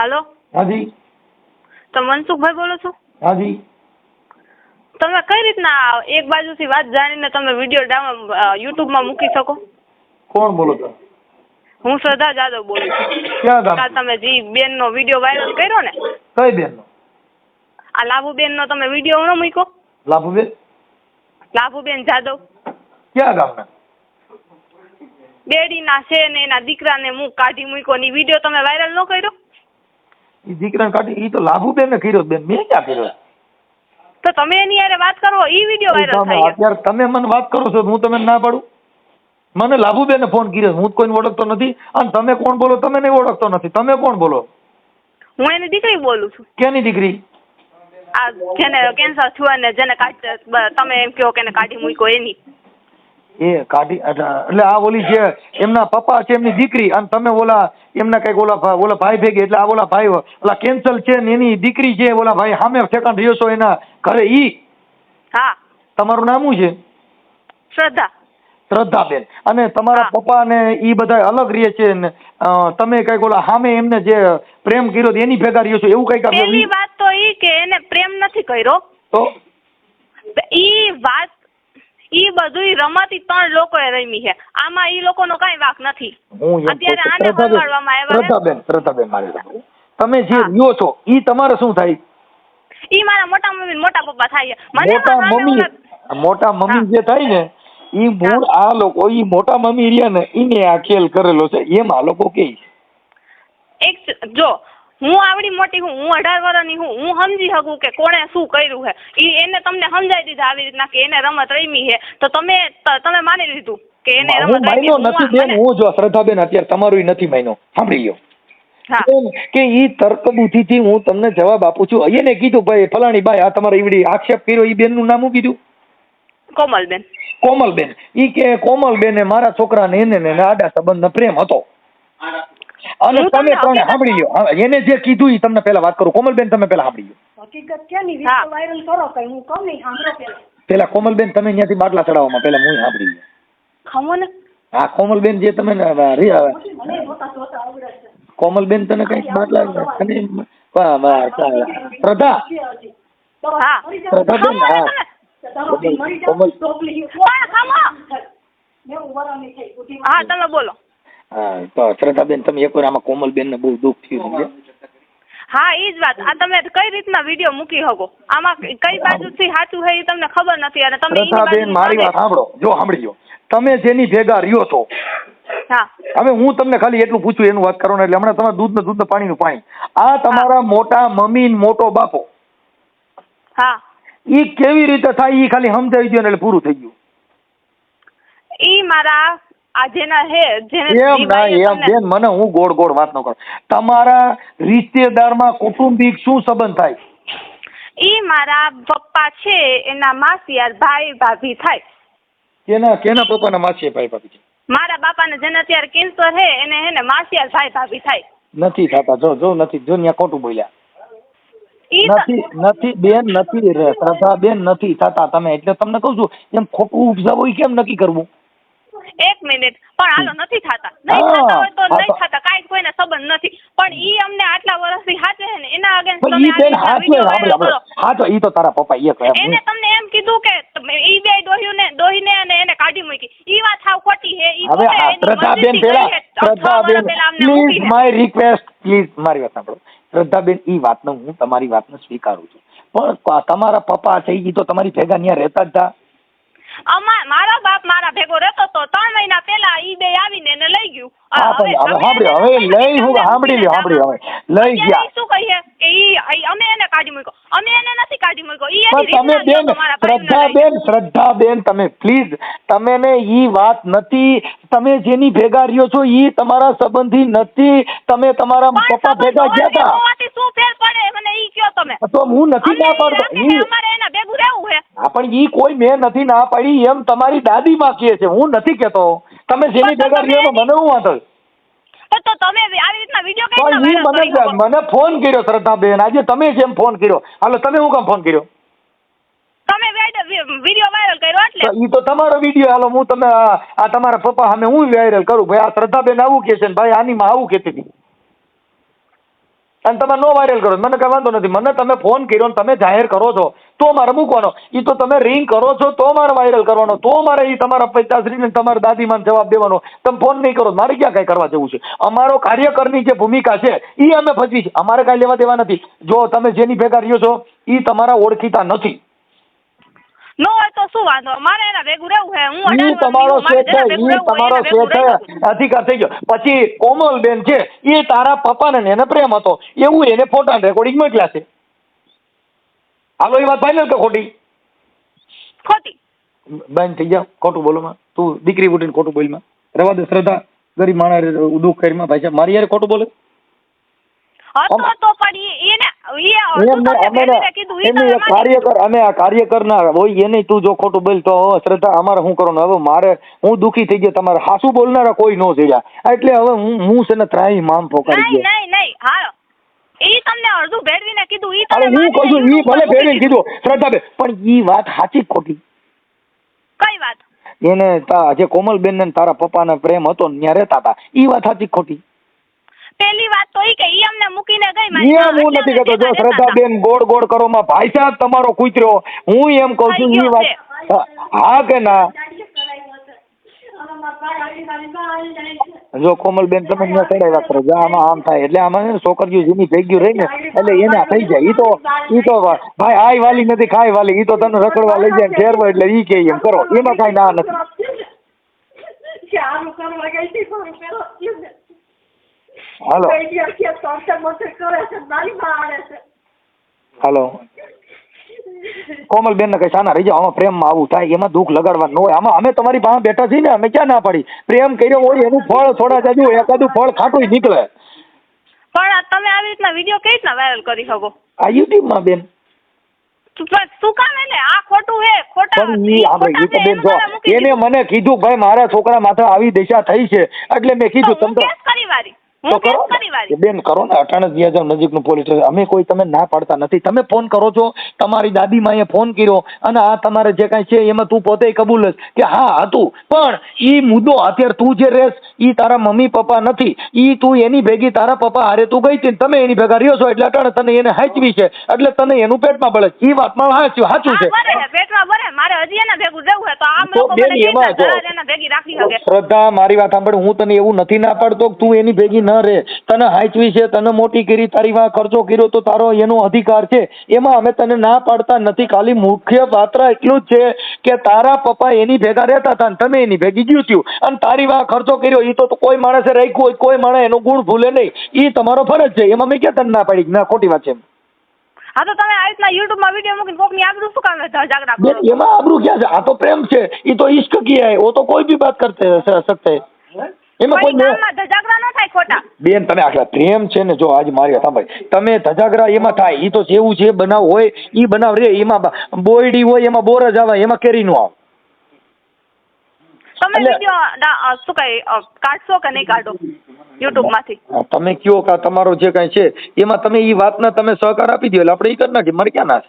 હાલો? હાજી. તમે મનસુખભાઈ બોલો છો? હાજી. તમે કઈ રીતના એક બાજુથી વાત જાણીને તમે વીડિયો ડાઉન યુટ્યુબમાં મૂકી શકો? કોણ બોલો છો? હું શ્રદ્ધા જાદવ બોલું છું. ક્યાં કાલ તમે જી બેનનો વીડિયો વાયરલ કર્યો ને? કઈ બેનનો? આ લાભુબેનનો તમે વીડિયો ન મૂક્યો? લાભુબેન? લાભુબેન જાદવ. ક્યાં ગામના? બેડીના છે ને એના દીકરાને મુખ કાઢી મૂક્યો ની વીડિયો તમે વાયરલ ન કર્યો? એ દીકરાને કાઢી એ તો લાભુબેન ને કર્યો બેન. મેં ક્યાં કર્યો? તો તમે એની યારે વાત કરો ઈ વીડિયો વાયરલ થાય અત્યારે તમે મને વાત કરો છો હું તમને ના પાડું? મને લાભુબેને ફોન કર્યો હું કોઈને ઓળખતો નથી. અને તમે કોણ બોલો તમે નહીં ઓળખતો નથી. તમે કોણ બોલો? હું એની દીકરી બોલું છું. કેની દીકરી? આ જેને કેન્સર થયું ને જેને કાઢ તમે એમ કહો કે એને કાઢી મૂક્યો એની. એ કાઢી એટલે એટલે આ ઓલી છે એમના પપ્પા છે એમની દીકરી અને તમે ઓલા એમના કંઈક ઓલા ઓલા ભાઈ ભેગી એટલે આ ઓલા ભાઈ ઓલા કેન્સલ છે ને એની દીકરી છે ઓલા ભાઈ સામે સેકન્ડ રહ્યો છો એના ઘરે ઈ? હા. તમારું નામ શું છે? શ્રદ્ધા. શ્રદ્ધાબેન. અને તમારા. પપ્પા ને ઈ બધા અલગ રહે છે ને તમે કંઈક ઓલા સામે એમને જે પ્રેમ કર્યો તો એની ભેગા રહ્યો છો? એવું કંઈક એની વાત તો ઈ કે એને પ્રેમ નથી કર્યો. તો? ઈ વાત ઈ બધુંય રમત ત્રણ લોકોએ રમી છે. આમાં ઈ લોકોનો કાંઈ વાક નથી. અત્યારે આને શ્રદ્ધાબેન, આવ્યા. શ્રદ્ધાબેન શ્રદ્ધાબેન મારી તમે જે. રહ્યો છો ઈ તમારે શું થાય? ઈ મારા મોટા મમ્મી મોટા પપ્પા થાય મને મોટા મમ્મી મોટા મમ્મી જે થાય ને ઈ મૂળ આ લોકો ઈ મોટા મમ્મી રહ્યા ને ઈને આ ખેલ કરેલો છે. એમ આ લોકો કે એક જો હું આવડી મોટી હું હું અઢાર વર્ષની હું હું સમજી શકું કે કોણે શું કર્યું છે. એ એને તમને સમજાવી દીધા આવી રીતના કે એને રમત રમી છે. તો તમે તમે માની લીધું કે એને રમત રમી માન્યો નથી બેન હું જો શ્રદ્ધાબેન અત્યારે તમારું નથી માન્યો સાંભળી લ્યો. હા. કે ઈ તર્ક બુદ્ધિથી હું તમને જવાબ આપું છું. એને કીધું ભાઈ ફલાણી બાઈ આ તમારે ઈવડી આક્ષેપ કર્યો ઈ બેનનું નામ શું કીધું? કોમલબેન. કોમલબેન. ઈ કે કોમલબેન મારા છોકરાને એને ને એને આડા સંબંધનો પ્રેમ હતો. અને તમે ત્રણે સાંભળી લ્યો એને જે કીધું એ તમને પહેલા વાત કરું. કોમલબેન તમે પહેલા સાંભળી લ્યો હકીકત કે ની હા. વાયરલ કરો કઈ હું કહું નહીં સાંભળો પેલા. પેલા કોમલબેન તમે ત્યાંથી બાટલા ચડાવવામાં પહેલા હું સાંભળી લ્યો ખમોને હા કોમલબેન જે તમે કોમલબેન તને કંઈક બાટલા તને પ્રધા. દવા હા. કોમલ. હા તમે બોલો. હા શ્રદ્ધાબેન તમે એકવાર આમાં કોમલબેન ને બહુ દુઃખ થયું છે હા જ વાત. આ તમે કઈ રીતના વીડિયો મૂકી શકો? આમાં કઈ બાજુથી સાચું છે એ તમને ખબર નથી અને તમે શ્રદ્ધાબેન મારી વાત સાંભળો. જો સાંભળી તમે જેની ભેગા રહ્યો છો હા. હવે હું તમને ખાલી એટલું પૂછું એનું વાત કરો ને એટલે હમણાં તમારા દૂધ ને દૂધ પાણી પાણીનું પાણી. આ તમારા મોટા મમ્મી મોટો બાપો. હા. ઈ કેવી રીતે થાય ઈ ખાલી સમજાવી દો એટલે પૂરું થઈ ગયું. ઈ મારા આ હે જેને એમ ના એમ બેન મને હું ગોળ ગોળ વાત ન કરું તમારા રિશ્તેદારમાં કૌટુંબિક શું સંબંધ થાય? ઈ મારા પપ્પા છે એના માસિયાર ભાઈ ભાભી થાય. કેના કેના પપ્પાના માસી ભાઈ ભાભી છે? મારા બાપાને જેને અત્યારે કેન્સર હે એને હે ને માસિયાર ભાઈ ભાભી થાય. નથી થતા જો જો નથી જો ન્યા ખોટું બોલ્યા. નથી નથી બેન નથી શ્રદ્ધા બેન નથી થતા તમે. એટલે તમને કહું છું એમ ખોટું ઉપજાવું કેમ નક્કી કરવું? એક મિનિટ. પણ હાલો નથી થતા. નહીં થતા હોય તો નહીં થતા. કાંઈ કોઈને સંબંધ નથી. પણ ઈ અમને આટલા વર્ષથી હાચે છે ને એના અગેન્સ્ટ તમે. હા તો ઈ તો તારા પપ્પા એક કહે એને તમને એમ કીધું કે ઈ બે ડોહીને દોહીને અને એને કાઢી મૂકી. ઈ વાત સાવ ખોટી છે. ઈ હવે શ્રદ્ધાબેન પેલા શ્રદ્ધાબેન પ્લીઝ માય રિક્વેસ્ટ પ્લીઝ મારી વાત સાંભળો. શ્રદ્ધાબેન ઈ વાતનો હું તમારી વાતને સ્વીકારું છું. પણ તમારા પપ્પા છે ઈ તો તમારી ભેગા ત્યાં રહેતા જ હતા અમા મારા બાપ મારા ભેગો રહેતો તો ત્રણ મહિના પહેલા ઈ બે આવીને એને લઈ ગયું. હા પણ હવે લઈ હું સાંભળી લ્યો સાંભળી હવે. લઈ ગયા. શું કહીએ કે ઈ અમે એને કાઢી મૂક્યો અમે એને નથી કાઢી મૂક્યો ઈ પણ એની તમે બેન શ્રદ્ધાબેન શ્રદ્ધાબેન તમે પ્લીઝ તમે ને ઈ વાત નથી તમે જેની ભેગા રહ્યો છો ઈ તમારા સંબંધી નથી તમે તમારા પપ્પા ભેગા ગયા હતા તો હું નથી ના પાડતો. પણ ઈ કોઈ મેં નથી ના પાડી એમ તમારી દાદી માં કહે છે. હું નથી કેતો તમે જેની ભેગા રહ્યો મને હું વાંધો તો તો તમે આવી રીતના વીડિયો કઈ પણ ઈ મને ફોન કર્યો શ્રદ્ધાબેન આજે તમે જેમ ફોન કર્યો. હાલો તમે હું કામ ફોન કર્યો? વીડિયો વાયરલ કર્યો એટલે. ઈ તો તમારો વીડિયો હાલો હું તમે આ તમારા પપ્પા સામે હું વાયરલ કરું? ભાઈ, આ શ્રદ્ધાબેન આવું કે છે ને ભાઈ, આની માં આવું કહેતી હતી. અને તમે નો વાયરલ કરો મને કઈ વાંધો નથી. મને તમે ફોન કર્યો ને તમે જાહેર કરો છો. તો મારે મૂકવાનો. એ તો તમે રિંગ કરો છો, તો મારે વાયરલ કરવાનો. તો મારે એ તમારા પિતાશ્રીને તમારા દાદીમાને જવાબ દેવાનો. તમે ફોન નહીં કરો મારે ક્યાં કઈ કરવા જવું છે? અમારો કાર્યકરની જે ભૂમિકા છે એ અમે ભજવી છે અમારે કાંઈ લેવા દેવા નથી. જો તમે જેની ભેગા રહ્યો છો એ તમારા ઓળખીતા નથી. નો હોય તો શું વાંધો? મારે એના ભેગું રહેવું છે. હું ઈ તમારો વર્ષની છે છું, મારે જેના ભેગું રહેવું હોય તમારો એના ભેગું છે. રહેવું. અધિકાર થઈ ગયો. પછી કોમલબેન છે એ તારા પપ્પાને ને એને પ્રેમ હતો. એવું એને ફોટા રેકોર્ડિંગ મોકલ્યા છે. હાલો એ વાત ફાઇનલ કે ખોટી? ખોટી. બંધ થઈ જાવ ખોટું બોલો માં. તું દીકરી ઉઠીને ખોટું બોલમાં. રવા દે શ્રદ્ધા. ગરીબ માણસ દુઃખ કરી માં ભાઈ મારી યાર ખોટું બોલે? હતો તો પણ એને ઈ એમ અડધું ને તમને અમે ભેગીને કીધું ઈ એમને તમે એક માની કાર્યકર અમે આ કાર્યકર ના હોય એને તું જો ખોટું બોલ તો શ્રદ્ધા અમારે શું કરવાનું? હવે મારે હું દુખી થઈ ગયો તમારે હાસુ બોલનારા કોઈ નો થયા એટલે હવે હું હું છે ને ત્રાહી મામ ફોકારી ગયો. નહીં નહીં હા. ઈ તમને અડધું ભેળવીને કીધું ઈ તમે હું કહું છું ઈ ભલે ભેળવીને કીધું. શ્રદ્ધાબેન પણ ઈ વાત સાચી ખોટી? કઈ વાત? એને તા- જે કોમલબેન ને તારા પપ્પાને પ્રેમ હતો ત્યાં રહેતા હતા ઈ વાત સાચી ખોટી? પેલી વાત તો ઈ કે ઈ અમને મૂકીને ગઈ મારી એમ હું નથી કહેતો. જો. શ્રદ્ધાબેન ગોળ ગોળ કરો માં ભાઈ સાહેબ તમારો કૂતર્યો. હું એમ કહું છું ઈ વાત હા, કે ના. જો કોમલબેન તમે ત્યાં ચડાવ્યા કરો. જો આમાં આમ થાય એટલે આમાં છે ને છોકરીઓ જેની ગયું રહી ને એટલે એને થઈ જાય. ઈ તો ઈ તો ભાઈ આય વાલી નથી ખાય વાલી. ઈ તો તને રખડવા લઈ જાય ફેરવો એટલે ઈ કે એમ કરો. એમાં કાંઈ ના નથી. ને. હાલો કોમલ ગયા કે ટોર્ચર મોર્ચર કરે છે મારી બા આવે છે. હાલો. કોમલબેન ને કઈ સાના રહી જાઓ આમાં પ્રેમમાં આવું થાય એમાં દુઃખ લગાડવાનું ન હોય. આમાં અમે તમારી પાસે બેઠા છીએ ને અમે ક્યાં ના પડી? પ્રેમ કર્યો હોય એનું ફળ થોડા જાજુ એકાદું ફળ ખાટું નીકળે. પણ આ તમે આવી રીતના વીડિયો કઈ રીતના વાયરલ કરી શકો? આ યુટ્યુબમાં બેન. શું કામ આ ખોટું હે ખોટા પણ ઈ ઈ આપણે ખોટા ઈ તો બેન એનું મને કીધું ભાઈ મારા છોકરા માથે આવી દિશા થઈ છે. એટલે મેં કીધું તમને તમ તો કરી. બેન કરો ને. અટાણે જ જ્યાં જાઓ નજીકનું પોલીસ સ્ટેશન. અમે કોઈ તમે ના પાડતા નથી. તમે ફોન કરો છો. તમારી દાદી માએ ફોન કર્યો અને આ તમારે જે કાંઈ છે એમાં તું પોતે કબૂલ જ કે હા હતું. પણ ઈ મુદ્દો અત્યારે તું જે રેસ ઈ તારા મમ્મી પપ્પા નથી. એ તું એની ભેગી તારા પપ્પા હારે તું ગઈ હતી તમે એની ભેગા રહ્યો છો એટલે અટાણે તને એને હાચવી છે. એટલે તને એનું પેટમાં બળે એ વાતમાં હાચું સાચું છે. મારે હજી એના ભેગું જવું હે તો આમ તો લોકો બેન મને એમાં રીતના જો. એના ભેગી રાખી શકે. શ્રદ્ધા મારી વાત સાંભળ હું તને એવું નથી ના પાડતો કે તું એની ભેગી ન રહે. તને હાચવી છે તને મોટી કરી તારી વાં ખર્ચો કર્યો તો તારો એનો અધિકાર છે. એમાં અમે તને ના પાડતા નથી. ખાલી મુખ્ય પાત્ર એટલું જ છે કે તારા પપ્પા એની ભેગા રહેતા હતા અને તમે એની ભેગી ગયું થયું. અને તારી વાં ખર્ચો કર્યો એ તો કોઈ માણસે રાખ્યું હોય કોઈ માણસ એનો ગુણ ભૂલે નહીં. એ તમારો ફરજ છે. એમાં મેં ક્યાં તને ના પાડી? ના ખોટી વાત છે એમ. હા તો તમે આવી રીતના યુટ્યુબમાં વિડીયો મૂકીને કોકની આબરૂ શું કામ ઝાગડા કરો બેન, એમાં આબરૂ ક્યાં છે આ તો પ્રેમ છે એ તો ઈશ્ક કિયા હે વો તો કોઈ ભી બાત કરતે सकते हैं એમાં કોઈ કોઈ ગામમાં ધજાગરા ન થાય ખોટા બેન તમે આટલા પ્રેમ છે ને જો આજ મારી વાત સાંભળ તમે ધજાગરા એમાં થાય ઈ તો જેવું જે બનાવ હોય ઈ બનાવ રે એમાં બ- બોયડી હોય એમાં બોર જ આવે એમાં કેરી નો આવે તમે એટલે- વિડીયો શું કઈ અ, કાઢશો કે નહીં કાઢો યુટ્યુબમાંથી. તમે કયો કા તમારો જે કઈ છે એમાં તમે એ વાતના તમે સહકાર આપી દો એટલે આપણે એ કરી નાખીએ મારે ક્યાં ના છે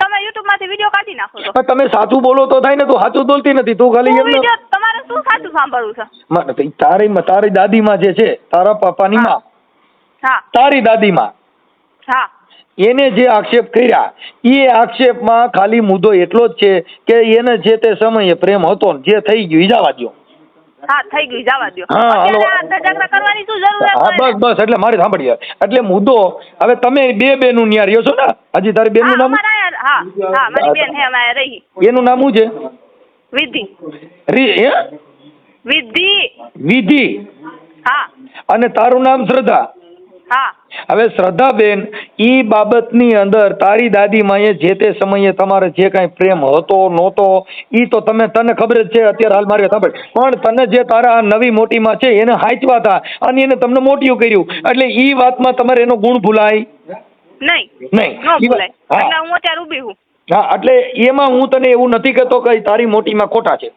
તમે યુટ્યુબમાંથી વિડિયો કાઢી નાખો છો તમે સાચું બોલો તો થાય ને તું સાચું બોલતી નથી તું ખાલી એમ તમારે શું સાચું સાંભળવું છે? માં, ઈ તારી માં- તારી દાદીમાં જે છે તારા પપ્પાની માં. હા. તારી દાદી માં હા. એને જે આક્ષેપ કર્યા એ આક્ષેપમાં ખાલી મુદ્દો એટલો જ છે કે એને જે તે સમયે પ્રેમ હતો જે થઈ ગયું ઈજાવા જવા દ્યો. હા થઈ ગયું જવા હા, કરવાની શું જરૂર બસ બસ એટલે મારે સાંભળીએ. એટલે મુદ્દો હવે તમે બે બેનું ન્યા રહ્યો છો ને? હજી તારી બેનનું નામ? હા હા મારી બેન હે અમારે રહી. એનું નામ શું છે? વિધિ રી હે? વિધિ વિધિ. હા. અને તારું નામ શ્રદ્ધા? હવે શ્રદ્ધાબેન ઈ બાબતની અંદર તારી દાદી માએ જે તે સમયે તમારે જે કાંઈ પ્રેમ હતો નહોતો ઈ તો તમે તને ખબર જ છે અત્યારે હાલ મારી ખબર પણ તને જે તારા આ નવી મોટીમાં છે એને હાચવા હતા અને એને તમને મોટિયું કર્યું. એટલે ઈ વાતમાં તમારે એનો ગુણ ભૂલાય? નહીં. નહીં. એટલે હું અત્યારે ઊભી હું હા એટલે એમાં હું તને એવું નથી કહેતો કે તારી મોટીમાં ખોટા છે.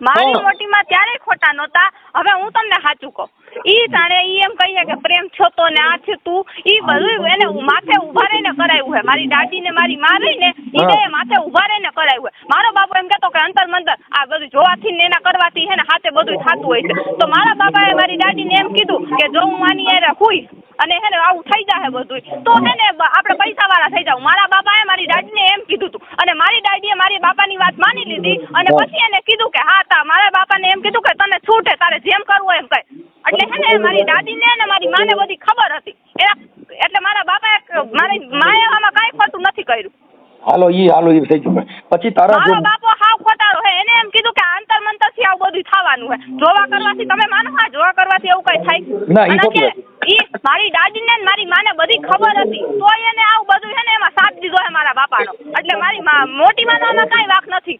મારી મોટીમાં ત્યારે ખોટા નહોતા. હવે હું તમને સાચું કહું. ઈ તાણે ઈ એમ કહીએ કે પ્રેમ છતો ને આ છે તું. ઈ બધું એને માથે ઊભા રહીને કરાયું હે. મારી દાદી ને મારી માં રહી ને ઈ બે માથે ઊભા રહીને કરાયું હે. મારો બાપો એમ કહેતો કે અંતર મંતર આ બધું જોવાથી ને એના કરવાથી હે ને હાથે બધું થતું હોય છે. તો મારા બાપાએ મારી દાદીને એમ કીધું કે જો હું આની હારે હુઈ અને હે ને આવું થઈ જાય બધું તો હે ને આપણે પૈસા વાળા થઈ જાવ મારા બાપાએ મારી દાદીને એમ કીધું હતું અને મારી દાદીએ મારી બાપાની વાત માની લીધી અને પછી એને કીધું કે હા તા મારા બાપાને એમ કીધું કે તને છૂટ હે તારે જેમ કરવું હોય એમ કર એટલે હે ને મારી દાદીને અને મારી માને બધી ખબર હતી. એટલે મારા બાપાએ મારી માએ આમાં કાંઈ ખોટું નથી કર્યું. હાલો ઈ હાલો ઈ થઈ ગયું. પછી તારા મારો બાપો હાવ ખોટારો હે એને એમ કીધું કે આંતર મંતરથી આવું બધું થવાનું હે જોવા કરવાથી તમે માનો હા જોવા કરવાથી એવું કઈ થાય. ના, ઈ ખોટી અત્યારે ઈ મારી દાદીને ને મારી માને બધી ખબર હતી તોય એને આવું બધું હે ને એમાં સાથ દીધો હે મારા બાપાનો એટલે મારી મા મોટી માનો આમાં કાંઈ વાંક નથી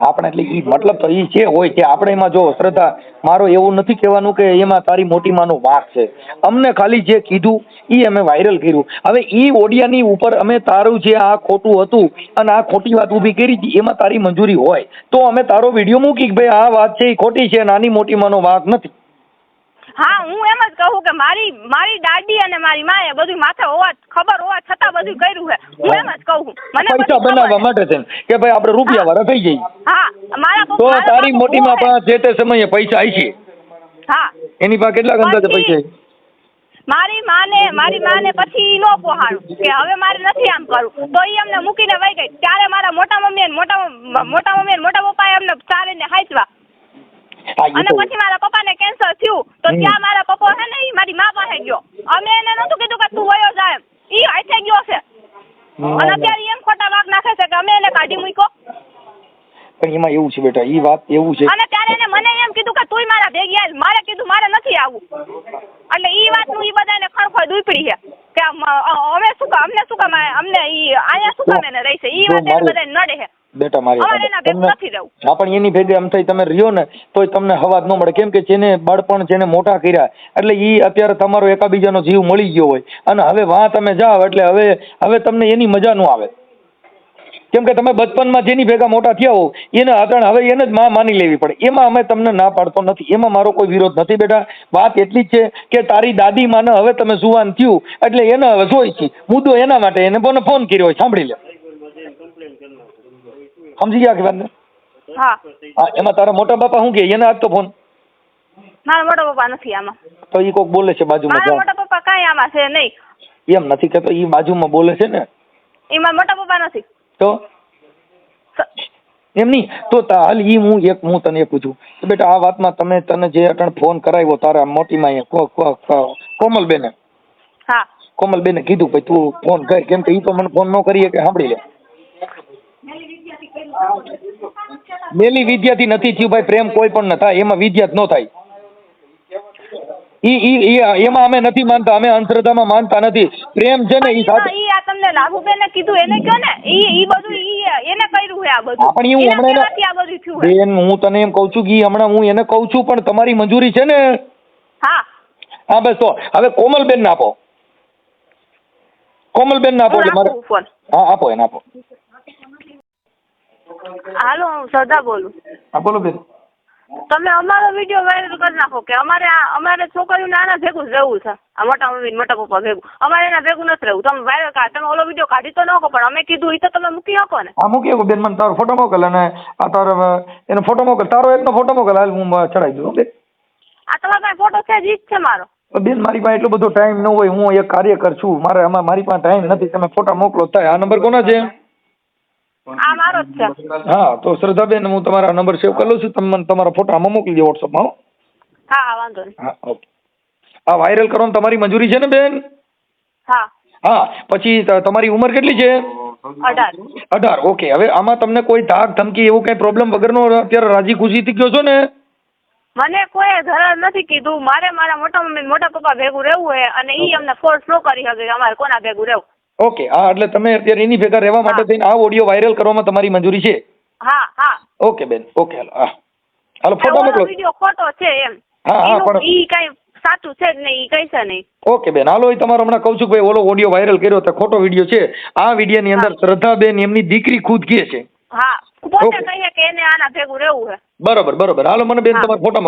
આપણે એટલે ઈ મતલબ તો ઈ જે હોય કે આપણે એમાં જો શ્રદ્ધા મારો એવું નથી કહેવાનું કે એમાં તારી મોટી માનો વાંક છે. અમને ખાલી જે કીધું ઈ અમે વાયરલ કર્યું. હવે ઈ ઓડિયાની ઉપર અમે તારું જે આ ખોટું હતું અને આ ખોટી વાત ઊભી કરી હતી એમાં તારી મંજૂરી હોય. તો અમે તારો વીડિયો મૂકી કે ભાઈ આ વાત છે એ ખોટી છે નાની મોટી માનો વાંક નથી. હા હું એમ જ કહું કે મારી મારી દાદી અને મારી માએ બધું માથે હોવા ખબર હોવા છતાં બધું કર્યું છે. હું એમ જ કહું. મને પૈસા બનાવવા માટે છે કે ભાઈ આપણે રૂપિયા વાળા થઈ જઈએ. હા મારા તો તારી બાપુ મોટી માં બહુ જે તે સમયે પૈસા આવી છે. હા. એની પાસે કેટલા અંદાજે પૈસા? મારી માને મારી માને પછી નો પોહાણું કે હવે મારે નથી આમ કરવું. તો એ અમને મૂકીને વહી ગઈ. ત્યારે મારા મોટા મમ્મી અને મોટા મોટા મમ્મી અને મોટા પપ્પાએ અમને ચાલીને હાચવા. હા, અને પછી મારા પપ્પાને કેન્સર થયું. તો ત્યાં મારા પપ્પા છે ને એ મારી મા પાસે ગયો. અમે એને નતું કીધું કે તું વયો જાય એમ. ઈ હાથે ગયો છે. અને અત્યારે એમ ખોટા વાગ નાખે છે કે અમે એને કાઢી મૂક્યો. પણ એમાં એવું છે બેટા એ વાત એવું છે. અને ત્યારે એને મને એમ કીધું કે તુંય મારા ભેગી આવ મારે કીધું મારે નથી આવવું એટલે વાત વાતનું એ બધાને ખણખોળ દુપડી છે કે હવે અમે શું કામ અમને શું કામ અમને ઈ અહીંયા શું કામ એને રહેશે? ઈ વાત એને બધાને નડે છે. બેટા મારી હા પણ એની ભેગે આમ થઈ તમે રહ્યો ને તોય તમને હવાજ ન મળે. કેમ કે જેને બાળપણ જેને મોટા કર્યા એટલે એ અત્યારે તમારો એકાબીજાનો જીવ મળી ગયો હોય. અને હવે વાં તમે જાઓ એટલે હવે હવે તમને એની મજા ન આવે. કેમ કે તમે બચપનમાં જેની ભેગા મોટા થયા હો એને આગળ હવે એને જ માં માની લેવી પડે. એમાં અમે તમને ના પાડતો નથી. એમાં મારો કોઈ વિરોધ નથી બેટા. વાત એટલી જ છે કે તારી દાદી માને હવે તમે જુવાન થયું એટલે એને હવે જોઈ છે. મુદ્દો એના માટે. એને મને ફોન કર્યો હોય. સાંભળી લે. સમજી ગયા કે વાત હા. એમાં તારા મોટા બાપા શું કે? એને આપતો ફોન મારા મોટા પપ્પા નથી આમાં. તો ઈ કોક બોલે છે બાજુમાં મારા મોટા પપ્પા કાંઈ આમાં છે નહીં. એમ નથી કહેતો. ઈ બાજુમાં બોલે છે ને? એમાં મોટા પપ્પા નથી. તો એમ નહીં. તો હાલ ઈ હું એક હું તને પૂછું. કે બેટા આ વાતમાં તમે તને જે અટણ ફોન કરાવ્યો તારા મોટી માં કોમલબેને. હા. કોમલબેને કીધું ભાઈ તું ફોન કર. કેમ કે ઈ તો મને ફોન ન કરીએ કે સાંભળી લે. મેલી વિદ્યાથી નથી થયું ભાઈ પ્રેમ કોઈ પણ ન થાય એમાં વિદ્યા જ ન થાય. ઈ ઈ એમાં અમે નથી માનતા અમે અંધશ્રદ્ધામાં માનતા નથી. પ્રેમ છે ને ઈ સાથે ઈ આ તમને લાભુબેને કીધું એને કયો ને? ઈ ઈ બધું ઈ એને કર્યું છે આ બધું. પણ હું હમણાં આ બધું થયું બેન હું તને એમ કહું છું કે હમણાં હું એને કહું છું પણ તમારી મંજૂરી છે ને? હા. હા બસ તો. હવે કોમલબેન ને આપો કોમલબેન ને આપો મારે હા આપો એને આપો. હાલો હું શ્રદ્ધા બોલું. હા બોલો બેન. તમે અમારો વીડિયો વાયરલ કરી નાખો કે અમારે અમારે છોકરીઓને આના ભેગું જ રહેવું છે. આ મોટા મમ્મી મોટા પપ્પા ભેગું. અમારે એના ભેગું નથી રહેવું. તમે વાયરલ કાઢ તમે ઓલો વીડિયો કાઢી તો નાખો પણ અમે કીધું એ તો તમે મૂકી શકો ને. હા મૂકી આપો બેન મને તારો ફોટો મોકલ અને આ તારો એનો ફોટો મોકલ. તારો એકનો ફોટો મોકલ. હાલ હું ચડાવી દઉં ઓકે આ તમારા પાસે ફોટો છે જ ઈ જ છે મારો. બેન મારી પાસે એટલો બધો ટાઈમ ન હોય. હું એક કાર્યકર છું. મારે આમાં મારી પાસે ટાઈમ નથી. તમે ફોટા મોકલો થાય. આ નંબર કોનો છે? આ મારો જ છે. હા તો શ્રદ્ધાબેન હું તમારા નંબર સેવ કરી લઉં છું. તમે મને તમારા ફોટા આમાં મોકલી દો વોટ્સઅપમાં હા. હા વાંધો નહીં. હા ઓકે. આ વાયરલ કરવાની તમારી મંજૂરી છે ને બેન? હા. હા પછી તમારી ઉંમર કેટલી છે? અઢાર. અઢાર ઓકે. હવે આમાં તમને કોઈ ધાક ધમકી એવું કઈ પ્રોબ્લેમ વગરનો અત્યારે રાજી ખુશીથી ગયો છો ને? મને કોઈ ધરાર નથી કીધું. મારે મારા મોટા મમ્મી મોટા પપ્પા ભેગું રહેવું છે અને ઈ અમને ફોર્સ ન કરી શકે અમારે કોના ભેગું રહેવું. ઓકે હા એટલે તમે અત્યારે એની ભેગા રહેવા માટે થઈને આ ઓડિયો વાયરલ કરવામાં તમારી મંજૂરી છે? હા હા. ઓકે બેન ઓકે હાલો હા. હાલો ફોટો મોકલો. વિડિયો ખોટો છે એમ. હા, હા, પણ- ઈ કઈ સાચું છે જ નહીં ઈ છે નહીં. ઓકે બેન હાલો એ તમારો હમણાં કહું છું કે ભાઈ ઓલો ઓડિયો વાયરલ કર્યો તો ખોટો વીડિયો છે. આ વિડીયોની અંદર શ્રદ્ધાબેન એમની દીકરી ખુદ કહે છે. હા. પોતે કહે કે એને આના ભેગું રહેવું છે. બરોબર બરોબર. હાલો મને બેન તમારો તમારા ફોટા